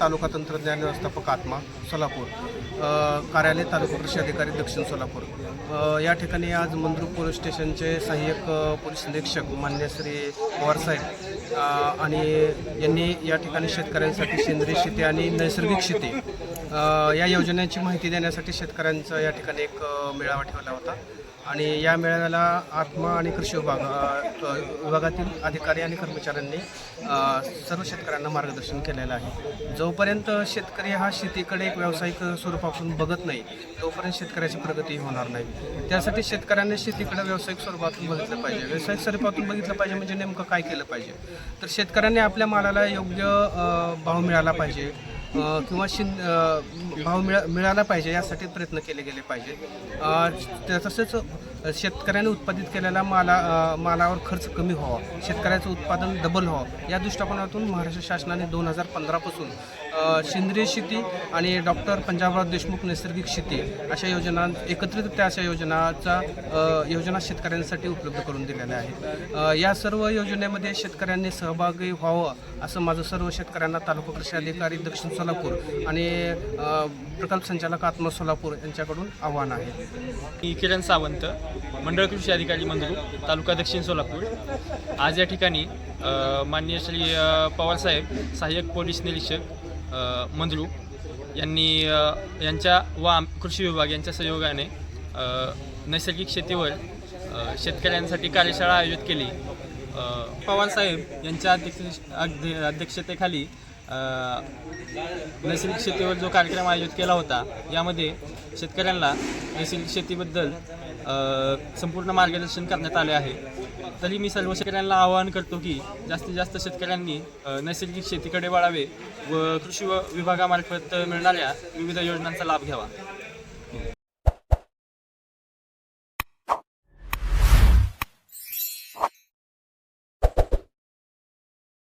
तालुका तंत्रज्ञान व्यवस्थापक आत्मा सोलापूर. कार्यालय तालुका कृषी अधिकारी दक्षिण सोलापूर. या ठिकाणी आज मंद्रुक पोलीस स्टेशनचे सहाय्यक पोलीस निरीक्षक मान्य श्री पवारसाहेब आणि यांनी या ठिकाणी शेतकऱ्यांसाठी सेंद्रिय शेती आणि नैसर्गिक शेती या योजनेची माहिती देण्यासाठी शेतकऱ्यांचा या ठिकाणी एक मेळावा ठेवला होता. आणि या मेळाव्याला आत्मा आणि कृषी विभाग विभागातील अधिकारी आणि कर्मचाऱ्यांनी सर्व शेतकऱ्यांना मार्गदर्शन केलेलं आहे. जोपर्यंत शेतकरी हा शेतीकडे एक व्यावसायिक स्वरूपातून बघत नाही तोपर्यंत शेतकऱ्याची प्रगती होणार नाही. त्यासाठी शेतकऱ्यांनी शेतीकडे व्यावसायिक स्वरूपातून बघितलं पाहिजे. व्यावसायिक स्वरूपातून बघितलं पाहिजे म्हणजे नेमकं काय केलं पाहिजे? तर शेतकऱ्यांनी आपल्या मालाला योग्य भाव मिळाला पाहिजे. किंवा शिन भाव मिळा मिळाला पाहिजे यासाठी प्रयत्न केले गेले पाहिजे. तसंच त- तसेच शेतकऱ्याने उत्पादित केलेला माला मालावर खर्च कमी व्हावा शेतकऱ्याचं उत्पादन डबल व्हावं. या दृष्टिकोनातून महाराष्ट्र शासनाने दोन हजार पंधरापासून सेंद्रिय शेती आणि डॉक्टर पंजाबराव देशमुख नैसर्गिक शेती अशा योजना एकत्रितरित्या अशा योजनाचा योजना शेतकऱ्यांसाठी उपलब्ध करून दिलेल्या आहेत. या सर्व योजनेमध्ये शेतकऱ्यांनी सहभागी व्हावं असं माझं सर्व शेतकऱ्यांना तालुका कृषी अधिकारी दक्षिण सोलापूर आणि प्रकल्प संचालक आत्मा सोलापूर यांच्याकडून आव्हान आहे. मी किरण सावंत मंडळ कृषी अधिकारी मंगरू तालुका दक्षिण सोलापूर. आज या ठिकाणी माननीय श्री पवारसाहेब सहाय्यक पोलीस निरीक्षक अ, यांनी यांच्या व आम- कृषी विभाग यांच्या सहयोगाने नैसर्गिक शेतीवर शेतकऱ्यांसाठी कार्यशाळा आयोजित केली. पवारसाहेब यांच्या अध्यक्ष अध्यक्षतेखाली नैसर्गिक शेतीवर जो कार्यक्रम आयोजित केला होता यामध्ये शेतकऱ्यांना नैसर्गिक शेतीबद्दल संपूर्ण मार्गदर्शन करण्यात आले आहे. तरी मी सर्व शेतकऱ्यांना आवाहन करतो की जास्तीत जास्त शेतकऱ्यांनी नैसर्गिक शेतीकडे वळावे व कृषी व- विभागामार्फत मिळणाऱ्या विविध योजनांचा लाभ घ्यावा.